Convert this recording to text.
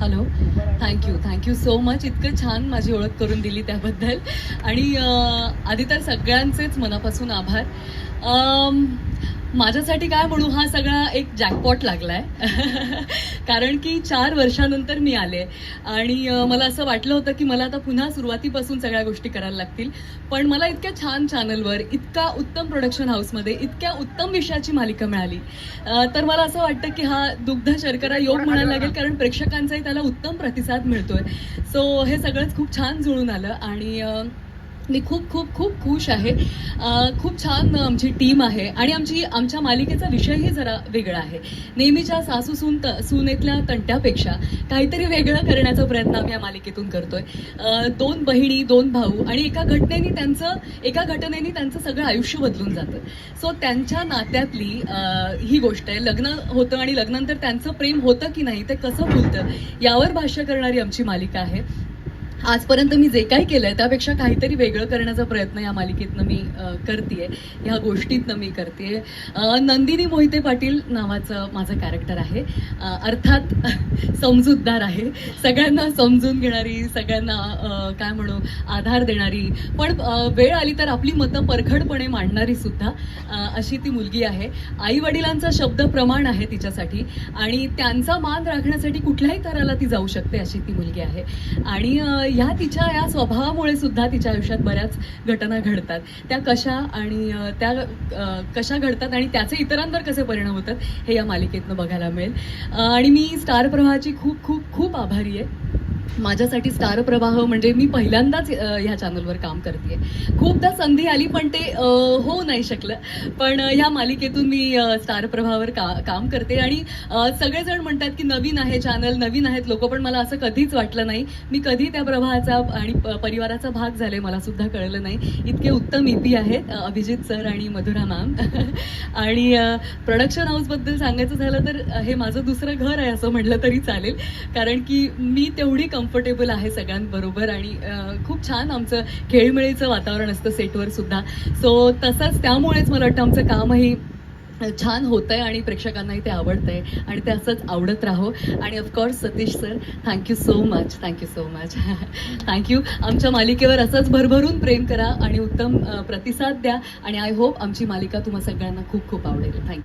Hello thank you thank you so much इतकं छान माझी ओळख करून दिली त्याबद्दल. आणि आधी तर सगळ्यांचेच मनापासून आभार. माझ्यासाठी काय म्हणू हा सगळा एक जॅकपॉट लागलाय. कारण की चार वर्षानंतर मी आले. आणि मला असं वाटलं होतं की मला आता पुन्हा सुरुवातीपासून सगळ्या गोष्टी करायला लागतील. पण मला इतक्या छान चॅनलवर इतका उत्तम प्रोडक्शन हाऊसमध्ये इतक्या उत्तम विषयाची मालिका मिळाली. तर मला असं वाटतं की हा दुग्ध शर्करा योग म्हणायला लागेल कारण प्रेक्षकांचाही त्याला उत्तम प्रतिसाद मिळतोय. सो हे सगळंच खूप छान जुळून आलं. आणि मी खूप खूप खूप खुश आहे. खूप छान आमची टीम आहे आणि आमची आमच्या मालिकेचा विषयही जरा वेगळा आहे. नेहमीच्या सासू सून त सुनेतल्या तंट्यापेक्षा काहीतरी वेगळं करण्याचा प्रयत्न आम्ही या मालिकेतून करतोय. आहे दोन बहिणी दोन भाऊ आणि एका घटनेने त्यांचं एका घटनेने त्यांचं सगळं आयुष्य बदलून जातं. सो त्यांच्या नात्यातली ही गोष्ट आहे. लग्न होतं आणि लग्नानंतर त्यांचं प्रेम होतं की नाही ते कसं फुलतं यावर भाष्य करणारी आमची मालिका आहे. आजपर्यंत मी जे काही केलंय त्यापेक्षा काहीतरी वेगळं करण्याचा प्रयत्न या मालिकेतनं मी करते ह्या गोष्टीतनं मी करते नंदिनी मोहिते पाटील नावाचं माझं कॅरेक्टर आहे. अर्थात समजूतदार आहे. सगळ्यांना समजून घेणारी सगळ्यांना काय म्हणू आधार देणारी. पण वेळ आली तर आपली मतं परखडपणे मांडणारी सुद्धा अशी ती मुलगी आहे. आई वडिलांचा शब्द प्रमाण आहे तिच्यासाठी आणि त्यांचा मान राखण्यासाठी कुठल्याही थराला ती जाऊ शकते अशी ती मुलगी आहे. आणि ह्या तिच्या या स्वभावामुळे सुद्धा तिच्या आयुष्यात बऱ्याच घटना घडतात. त्या कशा आणि त्या कशा घडतात आणि त्याचे इतरांवर कसे परिणाम होतात हे या मालिकेतनं बघायला मिळेल. आणि मी स्टार प्रवाहाची खूप खूप खूप आभारी आहे. माझ्यासाठी स्टार प्रवाह म्हणजे मी पहिल्यांदाच ह्या चॅनलवर काम करते खूपदा संधी आली पण ते होऊ नाही शकलं. पण ह्या मालिकेतून मी स्टार प्रवाहावर का काम करते. आणि सगळेजण म्हणतात की नवीन आहे चॅनल नवीन आहेत लोक पण मला असं कधीच वाटलं नाही. मी कधी त्या प्रवाहाचा आणि परिवाराचा भाग झाले मला सुद्धा कळलं नाही. इतके उत्तम ईपी आहेत अभिजित सर आणि मधुरा मॅम. आणि प्रोडक्शन हाऊसबद्दल सांगायचं झालं तर हे माझं दुसरं घर आहे असं म्हटलं तरी चालेल. कारण की मी तेवढी कम्फर्टेबल आहे सगळ्यांबरोबर आणि खूप छान आमचं खेळमेळीचं वातावरण असतं सेटवर सुद्धा. सो तसंच त्यामुळेच मला वाटतं आमचं कामही छान होतंय आणि प्रेक्षकांनाही ते आवडतंय आणि ते असंच आवडत राहो. आणि of course Satish sir thank you so much thank you so much thank you आमच्या मालिकेवर असंच भरभरून प्रेम करा आणि उत्तम प्रतिसाद द्या आणि आय होप आमची मालिका तुम्हा सगळ्यांना खूप खूप आवडेल. थँक्यू